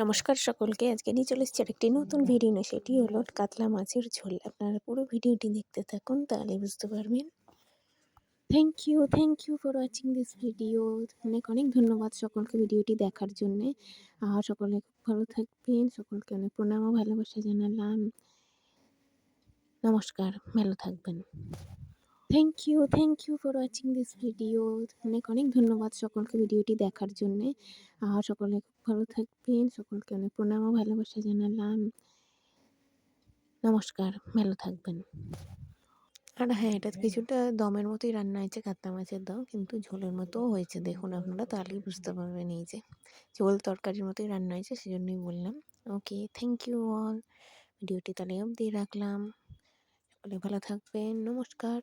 নমস্কার সকলকে। আজকে নিয়ে চলে এসেছি একটি নতুন ভিডিও নিয়ে। সেটি হলো কাতলা মাছের ঝোল। আপনারা পুরো ভিডিওটি দেখতে থাকুন তাহলে বুঝতে পারবেন। Thank you thank you for watching this video অনেক অনেক ধন্যবাদ সকলকে ভিডিওটি দেখার জন্যে। আর সকলে খুব ভালো থাকবেন। সকলকে অনেক প্রণাম ও ভালোবাসা জানালাম। নমস্কার ভালো থাকবেন। Thank you thank you for watching this video অনেক অনেক ধন্যবাদ সকলকে ভিডিওটি দেখার জন্যে। আর সকলে খুব ভালো থাকবেন। সকলকে অনেক প্রণাম ভালোবাসা জানালাম। নমস্কার, ভালো থাকবেন। আর হ্যাঁ এটা কিছুটা দমের মতোই রান্না হয়েছে, কাতলা মাছের দম, কিন্তু ঝোলের মতোও হয়েছে। দেখুন আপনারা, তাহলেই বুঝতে পারবেন এই যে ঝোল তরকারির মতোই রান্না হয়েছে, সেজন্যই বললাম। ওকে থ্যাংক ইউ অল ভিডিওটি তাহলে অবধি রাখলাম। সকলে ভালো থাকবেন। নমস্কার।